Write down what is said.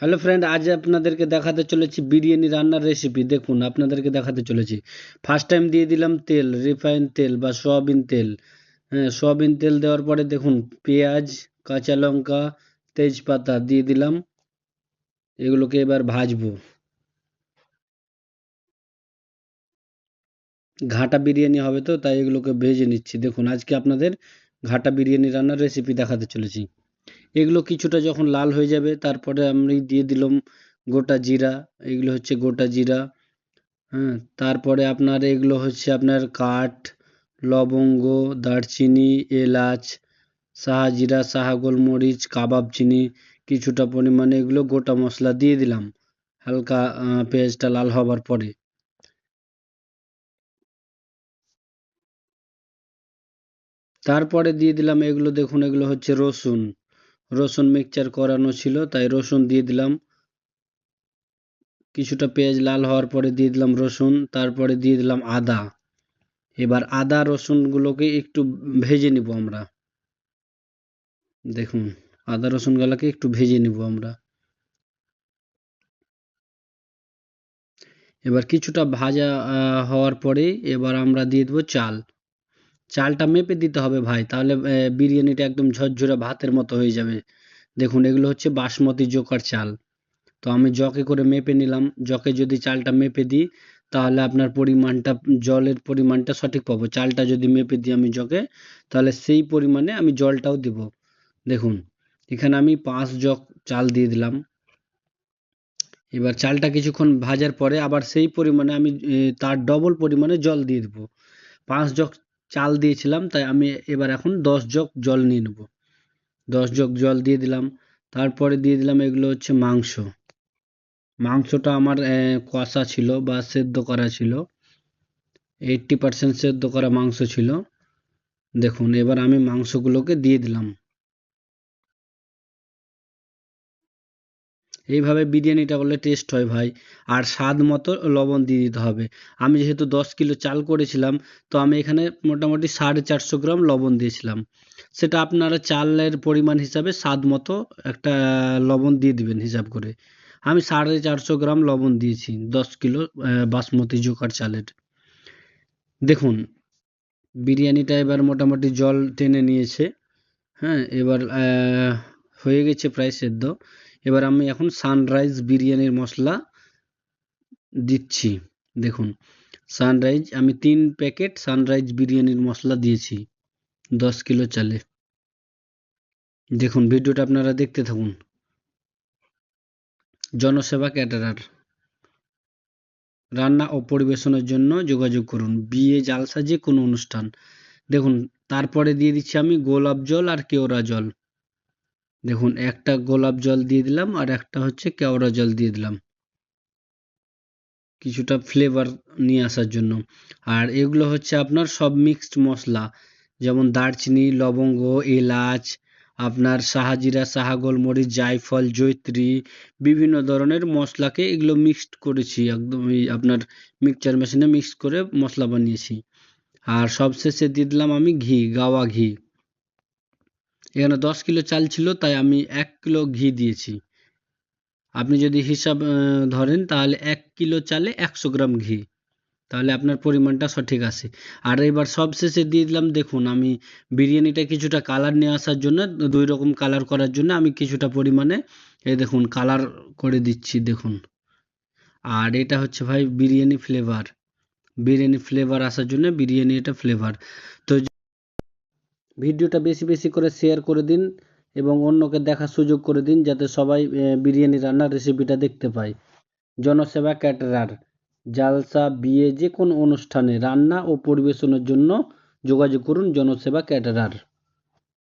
Hello friend আজ আপনাদেরকে দেখাতে চলেছি বিরিয়ানি রান্নার রেসিপি দেখুন, আপনাদেরকে দেখাতে চলেছি। ফার্স্ট টাইম দিয়ে দিলাম তেল রিফাইন তেল বা সয়াবিন তেল। হ্যাঁ সয়াবিন তেল দেওয়ার পরে দেখুন, পেঁয়াজ, কাঁচা লঙ্কা, তেজপাতা দিয়ে দিলাম। এগুলোকে এবার ভাজবো। ঘাটা বিরিয়ানি হবে তো, তাই এগুলোকে ভেজে নিচ্ছি। দেখুন, আজকে আপনাদের ঘাটা বিরিয়ানি রান্নার রেসিপি দেখাতে চলেছি। এগুলো কিছুটা যখন লাল হয়ে যাবে, তারপরে আমি দিয়ে দিলাম গোটা জিরা, এগুলো হচ্ছে গোটা জিরা। হ্যাঁ তারপরে আপনার এগুলো হচ্ছে আপনার কাঠ, লবঙ্গ, দারচিনি, এলাচ, সাহা জিরা, সাহা গোলমরিচ, কাবাব চিনি, কিছুটা পরিমাণে এগুলো গোটা মশলা দিয়ে দিলাম। হালকা পেঁয়াজটা লাল হবার পরে। তারপরে দিয়ে দিলাম এগুলো, দেখুন এগুলো হচ্ছে রসুন। রসুন মিক্সচার করানো ছিল, তাই রসুন দিয়ে দিলাম। কিছুটা পেঁয়াজ লাল হওয়ার পরে দিয়ে দিলাম রসুন, তারপরে দিয়ে দিলাম আদা। এবার আদা রসুনগুলোকে একটু ভেজে নিব আমরা। দেখুন, আদা রসুনগুলোকে একটু ভেজে নিব আমরা। এবার কিছুটা ভাজা হওয়ার পরে এবার আমরা দিয়ে দেবো চাল। চালটা মেপে দিতে হবে ভাই, তাহলে বিরিয়ানিটা একদম ঝরঝরে ভাতের মতো হয়ে যাবে। দেখুন, এগুলো হচ্ছে বাসমতি জোকার চাল। তো আমি জকে করে মেপে নিলাম। জকে যদি চালটা মেপে দিই, তাহলে আপনার পরিমাণটা, জলের পরিমাণটা সঠিক পাবো। চালটা যদি মেপে দিই আমি জকে, তাহলে সেই পরিমাণে আমি জলটাও দিব। দেখুন, এখানে আমি পাঁচ জগ চাল দিয়ে দিলাম। এবার চালটা কিছুক্ষণ ভাজার পরে আবার সেই পরিমাণে আমি তার ডবল পরিমাণে জল দিয়ে দেবো। পাঁচ জগ চাল দিয়েছিলাম, তাই আমি এবার এখন দশ জগ জল নিয়ে নেব। দশ জগ জল দিয়ে দিলাম, তারপরে দিয়ে দিলাম এগুলো হচ্ছে মাংস। মাংসটা আমার কষা ছিল বা সেদ্ধ করা ছিল। এইট্টি পার্সেন্ট সেদ্ধ করা মাংস ছিল। দেখুন, এবার আমি মাংসগুলোকে দিয়ে দিলাম। এইভাবে বিরিয়ানিটা বলে টেস্ট হয় ভাই। আর স্বাদ মতো লবণ দিয়ে দিতে হবে। আমি যেহেতু দশ কিলো চাল করেছিলাম, তো আমি এখানে মোটামুটি সাড়ে চারশো গ্রাম লবণ দিয়েছিলাম। সেটা আপনারা চালের পরিমাণ হিসাবে স্বাদ মতো একটা লবণ দিয়ে দিবেন হিসাব করে। আমি সাড়ে চারশো গ্রাম লবণ দিয়েছি দশ কিলো বাসমতি জোকার চালের। দেখুন, বিরিয়ানিটা এবার মোটামুটি জল টেনে নিয়েছে। হ্যাঁ এবার হয়ে গেছে প্রায় সেদ্ধ। এবার আমি এখন সানরাইজ বিরিয়ানির মশলা দিচ্ছি। দেখুন সানরাইজ আমি তিন প্যাকেট সানরাইজ বিরিয়ানির মশলা দিয়েছি, দশ কিলো চালে। দেখুন, ভিডিওটা আপনারা দেখতে থাকুন। জনসেবা ক্যাটারার। রান্না ও পরিবেশনের জন্য যোগাযোগ করুন, বিয়ে, জালসা, যে কোনো অনুষ্ঠান। দেখুন, তারপরে দিয়ে দিচ্ছি আমি গোলাপ জল আর কেওড়া জল। দেখুন, একটা গোলাপ জল দিয়ে দিলাম আর একটা হচ্ছে কেওড়া জল দিয়ে দিলাম। কিছুটা ফ্লেভার নিয়ে আসার জন্য। আর এগুলো হচ্ছে আপনার সব মিক্সড মশলা, যেমন দারচিনি, লবঙ্গ, এলাচ, আপনার সাহাজিরা সাহা গোলমরিচ, জায়ফল জৈত্রী বিভিন্ন ধরনের মশলাকে এগুলো মিক্সড করেছি, একদম আপনার মিক্সচার মেশিনে মিক্স করে মশলা বানিয়েছি। আর সবশেষে দিয়ে দিলাম আমি ঘি, গাওয়া ঘি। এখানে দশ কিলো চাল ছিল, তাই আমি এক কিলো ঘি দিয়েছি। আপনি যদি হিসাব ধরেন তাহলে এক কিলো চালে একশো গ্রাম ঘি। তাহলে আপনার পরিমাণটা সঠিক আছে। আর এবার সবশেষে দিয়ে দিলাম, দেখুন, আমি বিরিয়ানিটা কিছুটা কালার নিয়ে আসার জন্য, দুই রকম কালার করার জন্য আমি কিছুটা পরিমাণে, এই দেখুন কালার করে দিচ্ছি, দেখুন। আর এটা হচ্ছে ভাই বিরিয়ানি ফ্লেভার বিরিয়ানি ফ্লেভার আসার জন্য বিরিয়ানি এটা ফ্লেভার তো ভিডিওটা বেশি বেশি করে শেয়ার করে দিন এবং অন্যকে দেখার সুযোগ করে দিন যাতে সবাই বিরিয়ানি রান্নার রেসিপিটা দেখতে পায়। জনসেবা ক্যাটারার জালসা, বিয়ে যে কোনো অনুষ্ঠানে রান্না ও পরিবেশনের জন্য যোগাযোগ করুন জনসেবা ক্যাটারার